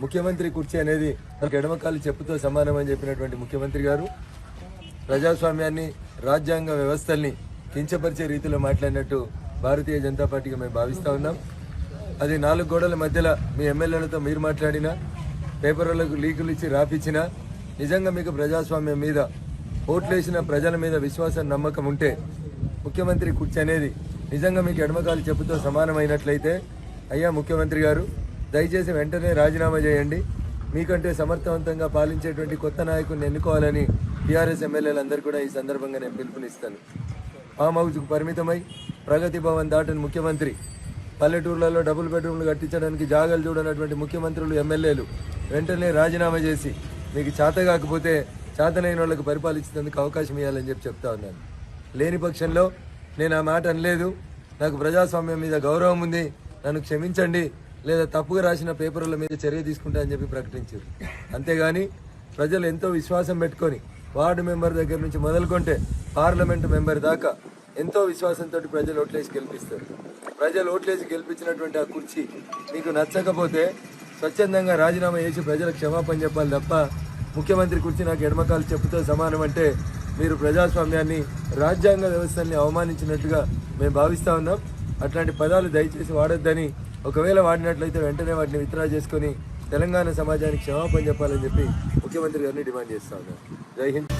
ముఖ్యమంత్రి కుర్చీ అనేది ఎడమకాలు చెప్పుతో సమానం అని చెప్పినటువంటి ముఖ్యమంత్రి గారు ప్రజాస్వామ్యాన్ని రాజ్యాంగ వ్యవస్థల్ని కించపరిచే రీతిలో మాట్లాడినట్టు భారతీయ జనతా పార్టీగా మేము భావిస్తూ ఉన్నాం. అది నాలుగు గోడల మధ్యలో మీ ఎమ్మెల్యేలతో మీరు మాట్లాడినా పేపర్లకు లీకులు ఇచ్చి రాపిచ్చినా నిజంగా మీకు ప్రజాస్వామ్యం మీద ఓట్లేసిన ప్రజల మీద విశ్వాసం నమ్మకం ఉంటే ముఖ్యమంత్రి కుర్చీ అనేది నిజంగా మీకు ఎడమకాలు చెప్పుతో సమానమైనట్లయితే అయ్యా ముఖ్యమంత్రి గారు దయచేసి వెంటనే రాజీనామా చేయండి. మీకంటే సమర్థవంతంగా పాలించేటువంటి కొత్త నాయకుడిని ఎన్నుకోవాలని టీఆర్ఎస్ ఎమ్మెల్యేలందరూ కూడా ఈ సందర్భంగా నేను పిలుపునిస్తాను. ఫామ్ హౌస్కు పరిమితమై ప్రగతి భవన్ దాటిన ముఖ్యమంత్రి పల్లెటూర్లలో డబుల్ బెడ్రూమ్లు కట్టించడానికి జాగాలు చూడనటువంటి ముఖ్యమంత్రులు ఎమ్మెల్యేలు వెంటనే రాజీనామా చేసి మీకు చేత కాకపోతే చేతనైన వాళ్ళకి పరిపాలించేందుకు అవకాశం ఇవ్వాలని చెప్పి చెప్తా ఉన్నాను. లేని పక్షంలో నేను ఆ మాట అనలేదు. నాకు ప్రజాస్వామ్యం మీద గౌరవం ఉంది. నన్ను క్షమించండి. లేదా తప్పుగా రాసిన పేపర్ల మీద చర్య తీసుకుంటాయని చెప్పి ప్రకటించారు. అంతేగాని ప్రజలు ఎంతో విశ్వాసం పెట్టుకొని వార్డు మెంబర్ దగ్గర నుంచి మొదలుకొంటే పార్లమెంటు మెంబర్ దాకా ఎంతో విశ్వాసంతో ప్రజలు ఓట్లేసి గెలిపిస్తారు. ప్రజలు ఓట్లేసి గెలిపించినటువంటి ఆ కుర్చీ మీకు నచ్చకపోతే స్వచ్ఛందంగా రాజీనామా చేసి ప్రజలకు క్షమాపణ చెప్పాలి తప్ప ముఖ్యమంత్రి కుర్చీ నాకు ఎడమకాలు చెప్పుతో సమానం అంటే మీరు ప్రజాస్వామ్యాన్ని రాజ్యాంగ వ్యవస్థల్ని అవమానించినట్టుగా మేము భావిస్తూ ఉన్నాం. అట్లాంటి పదాలు దయచేసి వాడొద్దని ఒకవేళ వాడినట్లయితే వెంటనే వాటిని విత్డ్రా చేసుకొని తెలంగాణ సమాజానికి క్షమాపణ చెప్పాలని చెప్పి ముఖ్యమంత్రి గారిని డిమాండ్ చేస్తా జై హింద్.